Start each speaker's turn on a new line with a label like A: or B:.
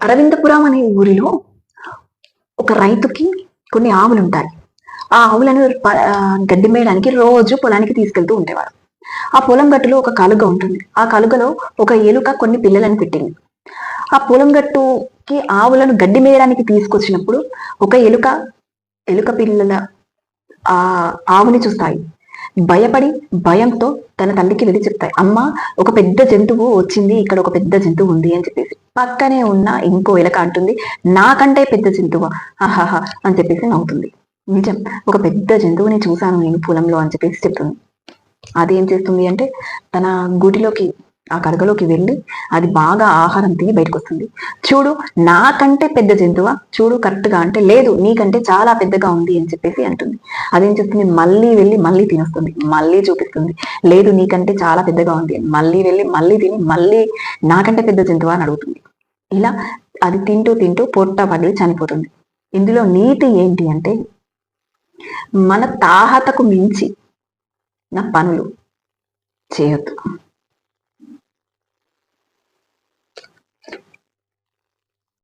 A: అరవిందపురం అనే ఊరిలో ఒక రైతుకి కొన్ని ఆవులు ఉంటాయి. ఆ ఆవులను గడ్డి మేయడానికి రోజు పొలానికి తీసుకెళ్తూ ఉండేవాడు ఆ పొలం గట్టులో ఒక కలుగ ఉంటుంది. ఆ కలుగలో ఒక ఏలుక కొన్ని పిల్లలను పెట్టింది. ఆ పొలం గట్టుకి ఆవులను గడ్డి మేయడానికి తీసుకొచ్చినప్పుడు ఒక ఎలుక ఎలుక పిల్లల ఆ ఆవుని చూస్తాయి. భయపడి భయంతో తన తల్లికి వెళ్ళి చెప్తాయి. అమ్మ ఒక పెద్ద జంతువు వచ్చింది. ఇక్కడ ఒక పెద్ద జంతువు ఉంది అని చెప్పేసి. పక్కనే ఉన్న ఇంకో ఎలక అంటుంది నాకంటే పెద్ద జంతువు? ఆహాహా అని చెప్పేసి నవ్వుతుంది. నిజం ఒక పెద్ద జంతువుని చూశాను నేను పొలంలో అని చెప్పేసి చెప్తుంది. అది ఏం చేస్తుంది అంటే తన గుడిలోకి ఆ కడగలోకి వెళ్ళి అది బాగా ఆహారం తిని బయటకు వస్తుంది చూడు నాకంటే పెద్ద జంతువా? చూడు కరెక్ట్గా అంటే లేదు నీకంటే చాలా పెద్దగా ఉంది అని చెప్పేసి అంటుంది. అదేం చేస్తుంది? మళ్ళీ వెళ్ళి మళ్ళీ తినొస్తుంది. మళ్ళీ చూపిస్తుంది. లేదు నీకంటే చాలా పెద్దగా ఉంది. మళ్ళీ వెళ్ళి మళ్ళీ తిని మళ్ళీ నాకంటే పెద్ద జంతువా? అని అడుగుతుంది. ఇలా అది తింటూ తింటూ పొట్ట పగిలి చనిపోతుంది. ఇందులో నీతి ఏంటి అంటే మన తాహతకు మించి నా పనులు చేయొద్దు.